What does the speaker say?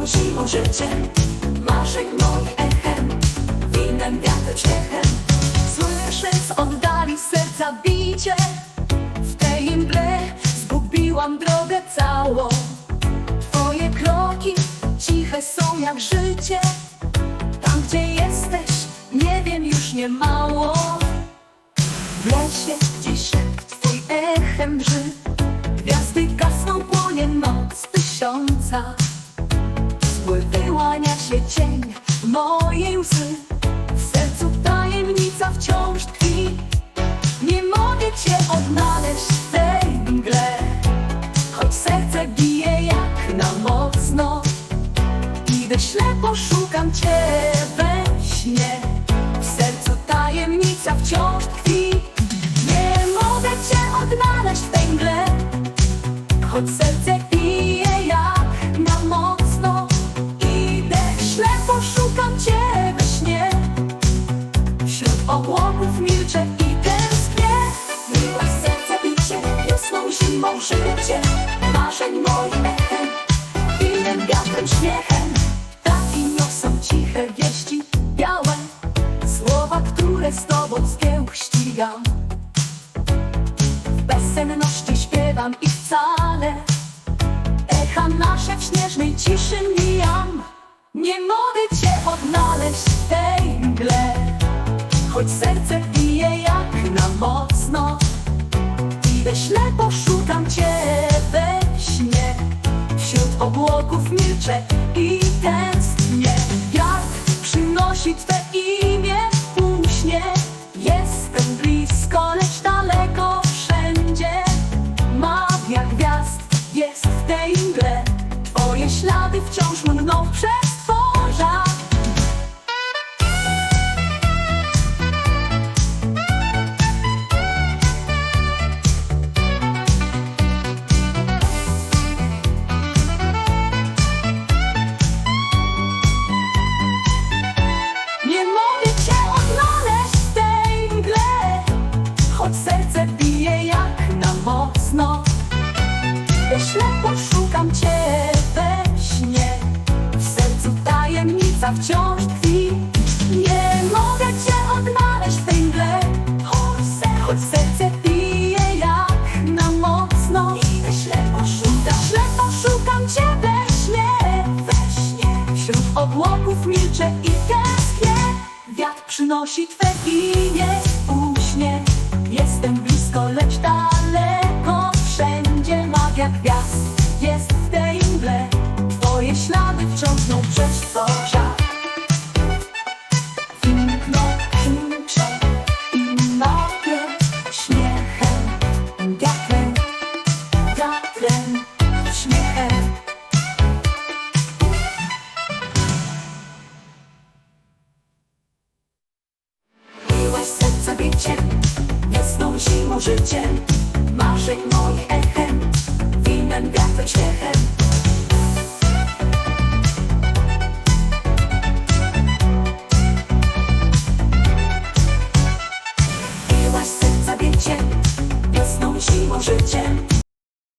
Wiosną, zimą, życiem Marzeń moich echem Winem, wiatrem, śmiechem. Słyszę z oddali serca bicie. W tej mgle zgubiłam drogę całą. Twoje kroki ciche są jak życie. Tam gdzie jesteś nie wiem już nie mało. W lesie dziś twój echem brzy. Gwiazdy gasną płonie noc tysiąca Idę ślepo, szukam cię we śnie. W sercu tajemnica wciąż tkwi. Nie mogę cię odnaleźć w tej mgle Choć serce bije jak na mocno. Idę ślepo, szukam cię we śnie. Wśród obłoków milczę i tęsknię. Miłość, serce, bicie Wiosną, zimą, życiem Marzeń moich echem. Winem, wiatrem, śmiechem które z tobą zgiełk ścigam W bezsenności śpiewam i wcale. Echa nasze w śnieżnej ciszy mijam. Nie mogę cię odnaleźć w tej mgle. Choć serce bije jak na mocno. Idę ślepo, szukam cię we śnie. Wśród obłoków milczę i tęsknię mocno Ja ślepo szukam cię we śnie. W sercu tajemnica wciąż tkwi. Nie mogę cię odnaleźć w tej mgle. Choć serce, choć serce bije jak na mocno. Idę ślepo, szukam Ślepo szukam cię we śnie we śnie. Wśród obłoków milczę i tęsknię Wiatr przynosi Twe imię Jestem blisko, lecz daleko Magia gwiazd jest w tej mgle Twoje ślady wciągną przez Wimkną, milczę i nagle Śmiechem, wiatrem, wiatrem, śmiechem. Miłość, serce, bicie Wiosną, zimą, życiem